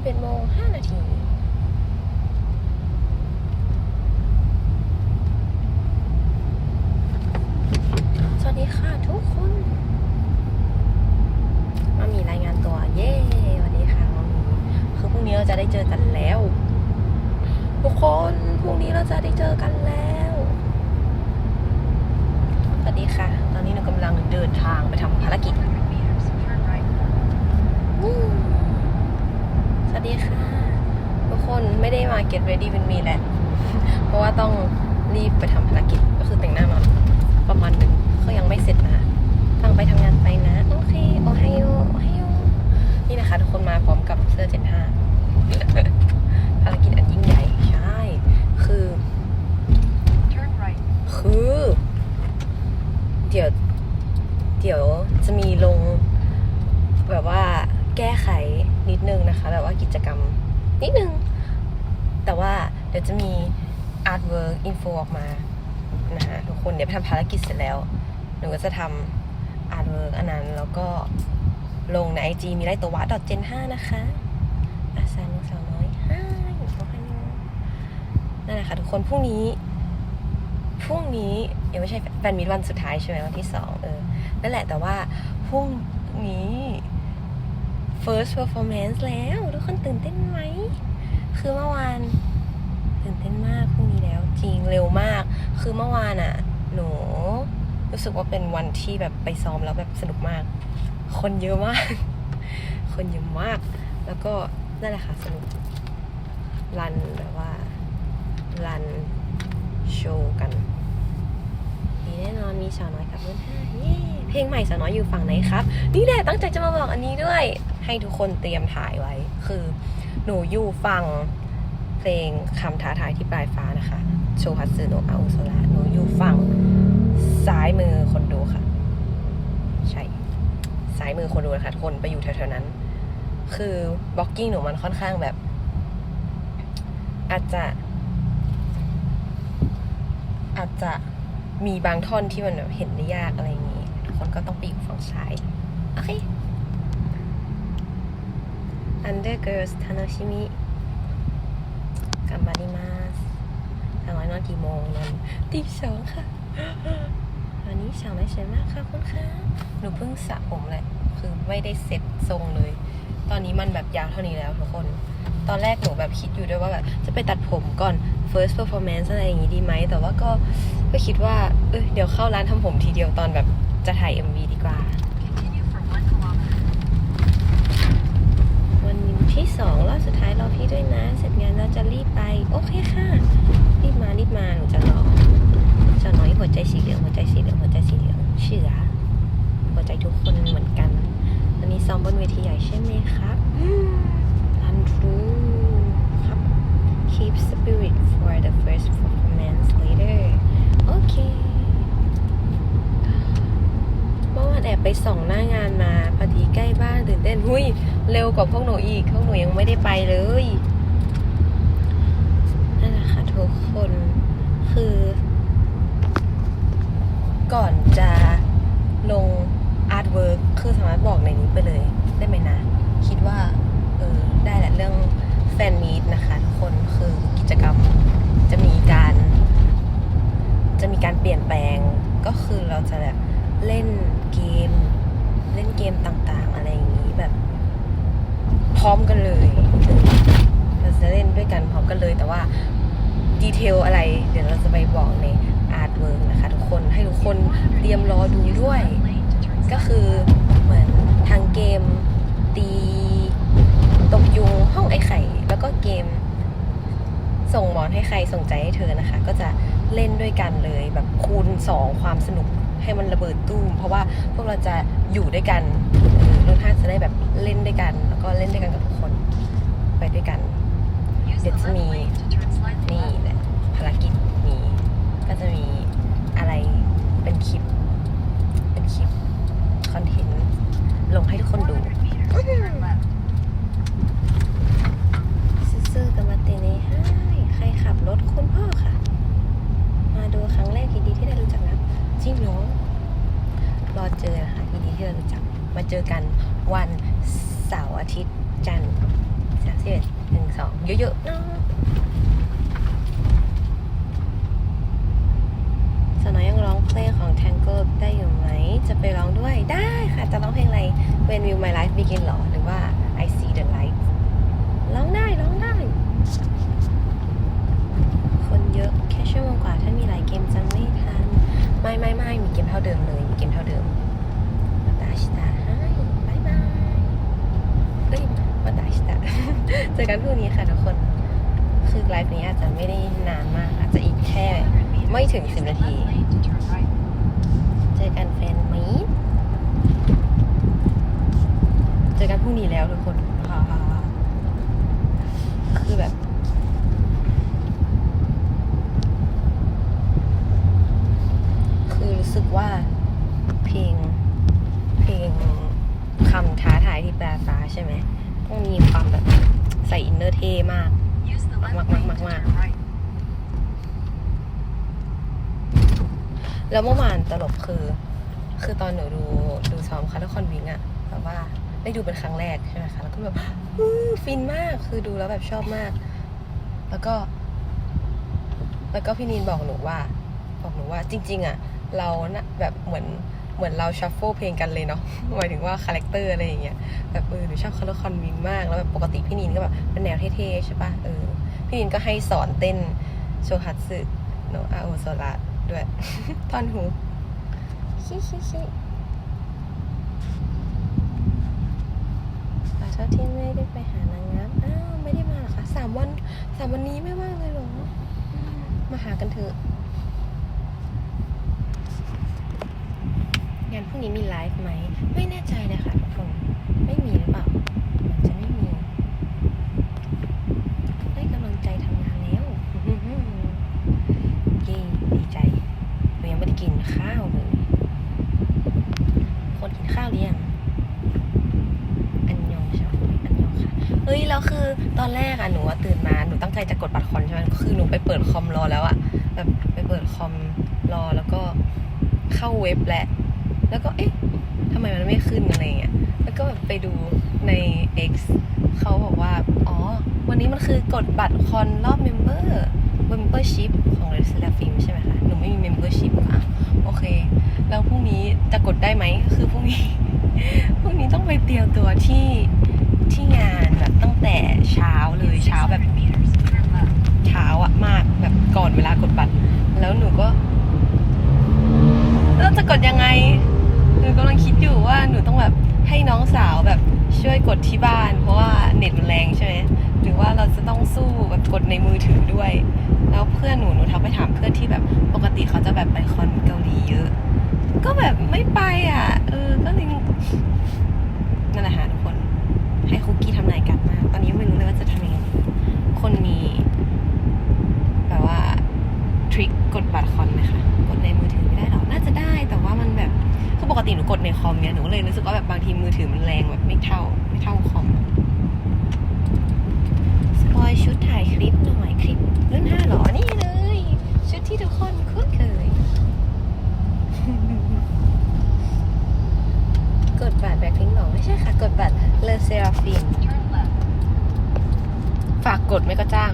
11โมง5นาที สวัสดีค่ะทุกคน มามีรายงานตัว เย้สวัสดีค่ะมามีคือพรุ่งนี้เราจะได้เจอกันแล้ว ทุกคนพรุ่งนี้เราจะได้เจอกันแล้ว สวัสดีค่ะ ตอนนี้หนูกำลังเดินทางไปทำภารกิจอืมสวัสดีค่ะ ทุกคนไม่ได้มา get ready with me แหละ เพราะว่าต้องรีบไปทำภารกิจก็คือแต่งหน้ามาประมาณหนึ่งก็ยังไม่เสร็จนะตั้งไปทำงานไปนะ โอเค โอไฮโอโอไฮโอนี่นะคะ ทุกคนมาพร้อมกับเสื้อ 75 ภารกิจอันยิ่งใหญ่ ใช่ คือ Turn right. คือ เดี๋ยว เดี๋ยวจะมีลงแบบว่าแก้ไขนิดนึงนะคะ แบบว่ากิจกรรมนิดนึง แต่ว่าเดี๋ยวจะมี artwork info ออกมานะคะทุกคนเดี๋ยวไปทำภารกิจเสร็จแล้วหนูก็จะทำ artwork อันนั้น แล้วก็ลงใน IG มีไลตัววัด .gen 5นะคะอาซานุสาวน้อยห้าอยู่ตรงนี้นั่นแหละค่ะทุกคนพรุ่งนี้พรุ่งนี้ยังไม่ใช่แฟนมิตวันสุดท้ายใช่ไหมวันที่สองเออนั่นแหละแต่ว่าพรุ่งนี้ first performance แล้ว ทุกคนตื่นเต้นไหม คือเมื่อวาน ตื่นเต้นมากพรุ่งนี้แล้ว จริงเร็วมาก คือเมื่อวานอะหนูรู้สึกว่าเป็นวันที่แบบไปซ้อมแล้วแบบสนุกมาก คนเยอะมาก คนเยอะมาก แล้วก็นั่นแหละค่ะสนุก รันแบบว่า รันโชว์กันดีแน่นอนมีสาวน้อยกับรุ่นห้าเย้เพลงใหม่สาวน้อยอยู่ฝั่งไหนครับ นี่แหละตั้งใจจะมาบอกอันนี้ด้วย ให้ทุกคนเตรียมถ่ายไว้ คือ หนูอยู่ฝั่ง เพลงคำท้าทายที่ปลายฟ้านะคะ โชฮัตสึโนะอาอุโซระหนูอยู่ฝั่งซ้ายมือคนดูค่ะ ใช่ซ้ายมือคนดูนะคะทุกคนไปอยู่แถวๆนั้น คือบล็อกกิ้งหนูมันค่อนข้างแบบ อาจจะ อาจจะมีบางท่อนที่มันแบบเห็นได้ยากอะไรอย่างนี้ ทุกคนก็ต้องไปอยู่ฝั่งซ้าย โอเค Under Girls ทานาชิมิ กัมบาริมาสทางน้อยนอนกี่โมงนอนตีสองค่ะ วันนี้สาวน้อยสวยมากค่ะคุณค่ะหนูเพิ่งสระผมเลยคือไม่ได้เซ็ตทรงเลย ตอนนี้มันแบบยาวเท่านี้แล้วทุกคน ตอนแรกหนูแบบคิดอยู่ด้วยว่าแบบจะไปตัดผมก่อน first performance อะไรอย่างงี้ดีไหม แต่ว่าก็ก็คิดว่าเออเดี๋ยวเข้าร้านทำผมทีเดียวตอนแบบจะถ่าย MV ดีกว่า ที่สองรอบสุดท้ายรอพี่ด้วยนะ เสร็จงานเราจะรีบไป โอเคค่ะ รีบมารีบมาหนูจะรอสาวน้อยหัวใจสีเหลือง หัวใจสีเหลือง หัวใจสีเหลืองเชื่อหัวใจทุกคนเหมือนกัน วันนี้ซ้อมบนเวทีใหญ่ใช่ไหมครับรันทรูครับ keep spirit for the first performance later โอเค เมื่อวานแอบไปส่องหน้างานมาพอดีใกล้บ้านตื่นเต้นหุยเร็ วกว่าพวกหนูอีกพวกหนูยังไม่ได้ไปเลยนั่นแหละค่ะทุกคนคือ ก่อนจะลงอาร์ตเวิร์คือสามารถบอกในนี้ไปเลย ได้ไหมนะ คิดว่า เออ ได้แหละเรื่องแฟนมีดนะคะทุกคนคือกิจกรรมจะมีการ จะมีการเปลี่ยนแปลงก็คือเราจะแบบเล่นเกม เล่นเกมต่างๆ อะไร พร้อมกันเลย เราจะเล่นด้วยกันพร้อมกันเลย แต่ว่าดีเทลอะไร เดี๋ยวเราจะไปบอกในอาร์ตเวิร์กนะคะทุกคนให้ทุกคนเตรียมรอดูด้วย ก็คือเหมือนทางเกมตีตกยุงห้องไอ้ไข่ แล้วก็เกม ส่งหมอนให้ใครส่งใจให้เธอนะคะ ก็จะเล่นด้วยกันเลยแบบคูณสองความสนุกให้มันระเบิดตู้มเพราะว่าพวกเราจะอยู่ด้วยกัน รุ่นห้าจะได้แบบเล่นด้วยกัน แล้วก็เล่นด้วยกันกับทุกคนไปด้วยกัน Use the It's left me. lane to turn slightly นี่ left. แหละภารกิจมีก็จะมีอะไรเป็นคลิป เป็นคลิปคอนเทนต์ลงให้ทุกคนดู 400 meters, turn left. ซื่อๆกับมาเตเน่ให้ใครขับรถคุณพ่อค่ะ มาดูครั้งแรกยินดีที่ได้รู้จักนะจริงเหรอรอเจอนะคะยินดีที่ได้รู้จัก มาเจอกันวันเสาร์อาทิตย์จันทร์ สามสิบเอ็ดหนึ่งสองเยอะๆเนาะสาวน้อยยังร้องเพลงของ ได้อยู่ไหม จะไปร้องด้วยได้ค่ะ จะร้องเพลงอะไร When Will My Life Begin หรอ หรือว่า I See the Light ร้องได้ร้องได้ คนเยอะแค่ชั่วโมงกว่า ถ้ามีหลายเกมจะไม่ทัน ไม่ไม่ไม่มีเกมเท่าเดิมเลย มีเกมเท่าเดิมมาตาชิตาให้บายบายเอ้ยมาตาชิตาเจอกันพรุ่งนี้ค่ะทุกคน คือไลฟ์นี้อาจจะไม่ได้นานมาก อาจจะอีกแค่ไม่ถึง10นาที เจอกันแฟนมีเจอกันพรุ่งนี้แล้วทุกคนฮ่าฮ่าคือแบบคือรู้สึกว่าเพลงเพลงคำท้าทายที่แปลฟ้าใช่ไหมต้องมีความแบบใส่อินเนอร์เท่มาก Use the left Mak, mak, lane mak, to mak. turn right. แล้วเมื่อวานตลกคือ คือตอนหนูดูดูซ้อมคาร์ลคอนวิงอะแบบว่าได้ดูเป็นครั้งแรกใช่ไหมคะแล้วก็แบบฟินมากคือดูแล้วแบบชอบมาก แล้วก็ แล้วก็พี่นีนบอกหนูว่า บอกหนูว่าจริง ๆอะเรานะแบบเหมือนเหมือนเราชัฟเฟิลเพลงกันเลยเนาะหมายถึงว่าคาแรคเตอร์อะไรอย่างเงี้ยแบบเออหนูชอบคาร์ลคอนวิงมากแล้วแบบปกติพี่นีนก็แบบเป็นแนวเท่ๆใช่ปะเออพี่นีนก็ให้สอนเต้นโชฮัตสึโนอาโอโซระ ด้วย ท่อนหูฮิฮิฮิขอโทษที่ไม่ได้ไปหานางงามอ้าวไม่ได้มาหรอคะสามวันสามวันนี้ไม่ว่างเลยเหรอ มาหากันเถอะ งานพรุ่งนี้มีไลฟ์ไหม ไม่แน่ใจเลยค่ะทุกคนไม่มีหรือเปล่าจะไม่มี ได้กำลังใจทำงานแล้วเย้ดีใจ ไม่ได้กินข้าวเลย คนกินข้าวหรือยังอันยองใช่ไหมอันยองค่ะเฮ้ยแล้วคือตอนแรกอะหนูตื่นมาหนูตั้งใจจะกดบัตรคอนใช่ไหมคือหนูไปเปิดคอมรอแล้วอะแบบไปเปิดคอมรอแล้วก็เข้าเว็บแหละ แล้วก็เอ๊ะทำไมมันไม่ขึ้นอะไรเงี้ยแล้วก็แบบไปดูใน X เขาบอกว่า อ๋อ วันนี้มันคือกดบัตรคอนรอบเมมเบอร์ membership ของ Red s e r a f i m ใช่ไหมคะ หนูไม่มี membership อะโอเค แล้วพรุ่งนี้ จะกดได้ไหมคือพรุ่งนี้พรุ่งนี้ต้องไปเตรียมตัวที่ที่งานแบบตั้งแต่เช้าเลย In เช้าแบบ600 meters, turn left. เช้าอะมากแบบก่อนเวลากดบัตร แล้วหนูก็แล้วจะกดยังไงหนูกำลังคิดอยู่ว่าหนูต้องแบบให้น้องสาวแบบช่วยกดที่บ้าน เพราะว่าเน็ตมันแรงใช่ไหมหรือว่าเราจะต้องสู้แบบกดในมือถือด้วย แล้วเพื่อนหนูหนูทักไปถามเพื่อนที่แบบปกติเขาจะแบบไปคอนเกาหลีเยอะ ก็แบบไม่ไปอะ เออ ก็เลยนั่นแหละค่ะทุกคน ให้คุกกี้ทำนายกันมาก ตอนนี้ไม่รู้เลยว่าจะทำยังไง คนมี แบบว่า ทริคกดบัตรคอนไหมคะกดในมือถือไม่ได้หรอ น่าจะได้ แต่ว่ามันแบบ คือปกติหนูกดในคอมเนี่ย หนูเลยรู้สึกว่าแบบบางทีมือถือมันแรงแบบไม่เท่า ไม่เท่าคอมสปอยชุดถ่ายคลิปหน่อยคลิปรุ่นห้าหรอ นี่เลย ชุดที่ทุกคนคุ้นเคย กด บัตรแบ็คพิงหรอไม่ใช่ค่ะ กดบัตรเลเซราฟิม Turn left. ฝากกดไม่ก็จ้าง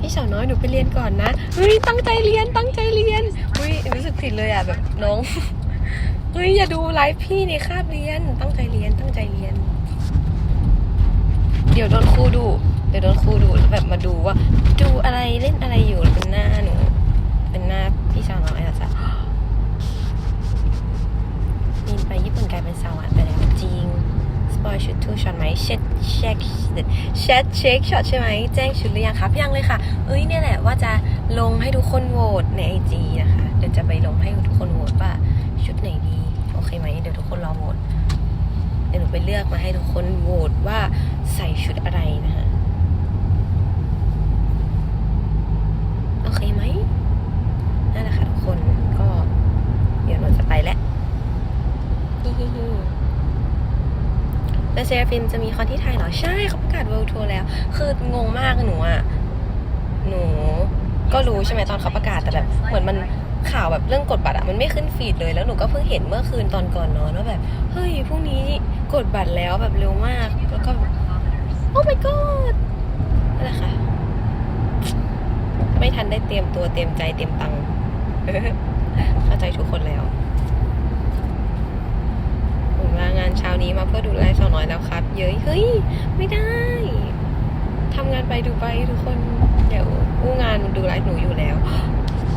พี่สาวน้อยหนูไปเรียนก่อนนะเฮ้ยตั้งใจเรียนตั้งใจเรียนเฮ้ยรู้สึกผิดเลยอะแบบน้องเฮ้ยอย่าดูไลฟ์พี่ในคาบเรียน ตั้งใจเรียนตั้งใจเรียน เดี๋ยวโดนครูดู เดี๋ยวโดนครูดูแล้วแบบมาดูว่า ดูอะไรเล่นอะไรอยู่เป็นหน้าหนู เป็นหน้าพี่สาวน้อยอะจ้ะ บินไปญี่ปุ่นกลายเป็นสาวหวานไปแล้วจริง สป อยชุดทูช็อตไหมเช็ดเช็คแชทเช็คช็อตใช่ไหมแจ้งชุดหรือยังครับยังเลยค่ะเอ้ยเนี่ยแหละว่าจะลงให้ทุกคนโหวตในไอจีนะคะเดี๋ยวจะไปลงให้ทุกคนโหวตว่าชุดไหนดีโอเคไหมเดี๋ยวทุกคนรอโหวตเดี๋ยวหนูไปเลือกมาให้ทุกคนโหวตว่าใส่ชุดอะไรนะคะโอเคไหมนั่นแหละค่ะทุกคน ก็ เดี๋ยวหนูจะไปแล้ว ฮิฮิฮิแล้ว เซราฟิมจะมีคอนที่ไทยเหรอ ใช่เขาประกาศ World Tour แล้ว คืองงมากหนูอะ หนูก็รู้ใช่ไหมตอนเขาประกาศแต่แบบเหมือนมันข่าวแบบเรื่องกดบัตรอะมันไม่ขึ้นฟีดเลยแล้วหนูก็เพิ่งเห็นเมื่อคืนตอนก่อนนอนว่าแบบ เฮ้ยพรุ่งนี้กดบัตรแล้วแบบเร็วมากแล้วก็โอ้ my god นั่นแหละค่ะไม่ทันได้เตรียมตัวเตรียมใจเตรียมตังค์เข้าใจทุกคนแล้ว ผมลางานเช้านี้มาเพื่อดูไลสาวน้อยแล้วครับ เย้ยเฮ้ย ไม่ได้ทำงานไปดูไปทุกคน เดี๋ยวอู้งานดูไลหนูอยู่แล้ว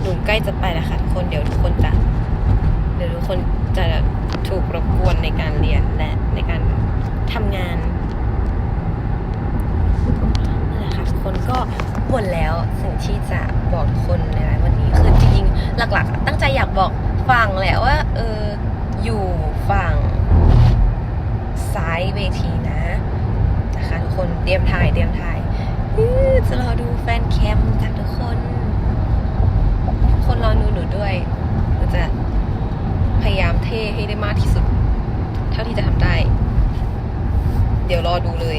หนูใกล้จะไปแล้วค่ะทุกคน เดี๋ยวทุกคนจะ เดี๋ยวทุกคนจะถูกรบกวนในการเรียนและในการทำงานนั่นแหละค่ะทุกคนก็หมดแล้วสิ่งที่จะบอกคนในไลฟ์วันนี้คือจริงๆหลักๆ ตั้งใจอยากบอกฝั่งแหละว่า เอออยู่ฝั่ง ซ้ายเวทีนะนะคะทุกคนเตรียมถ่ายเตรียมถ่ายจะรอดูแฟนแคมจากทุกคนทุกคนรอดูหนูด้วยหนูจะพยายามเท่ให้ได้มากที่สุด เท่าที่จะทำได้ เดี๋ยวรอดูเลย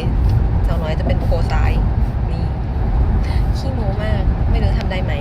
สาวน้อยจะเป็นโพซ้ายนี่ขี้โมมาก ไม่รู้ทำได้ไหม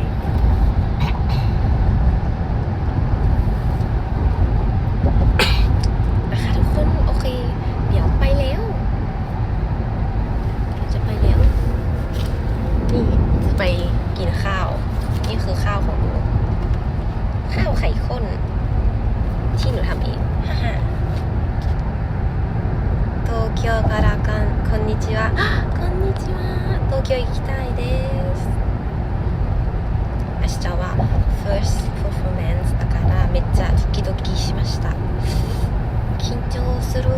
にちはあこんにちは東京行きたいです明日は first performance だからめっちゃドキドキしました緊張する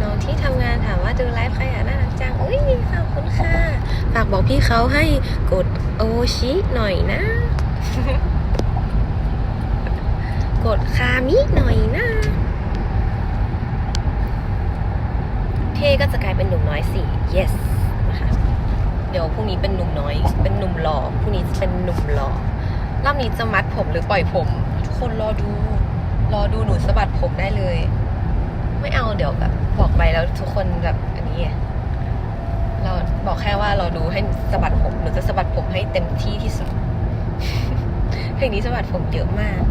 น้องที่ทำงานถามว่าดูไลฟ์ใครอ่ะน่ารักจังอุ้ยขอบคุณค่ะ ฝากบอกพี่เขาให้กดโอชิหน่อยนะ กดคามิหน่อยนะ เท่ก็จะกลายเป็นหนุ่มน้อยสี่ yes นะคะเดี๋ยวพรุ่งนี้เป็นหนุ่มน้อย เป็นหนุ่มหล่อพรุ่งนี้จะเป็นหนุ่มหล่อรอบนี้จะมัดผมหรือปล่อยผม ทุกคนรอดู รอดูหนูสะบัดผมได้เลย ไม่เอาเดี๋ยวแบบบอกไปแล้วทุกคนแบบอันนี้เราบอกแค่ว่าเราดูให้สะบัดผมหนูจะสะบัดผมให้เต็มที่ที่สุดเพลงนี้สะบัดผมเยอะมาก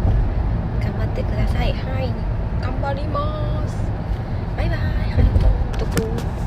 กำมาติดกระใส่ให้กัมบอดีมอสบายบายค่ะทุก 냅두고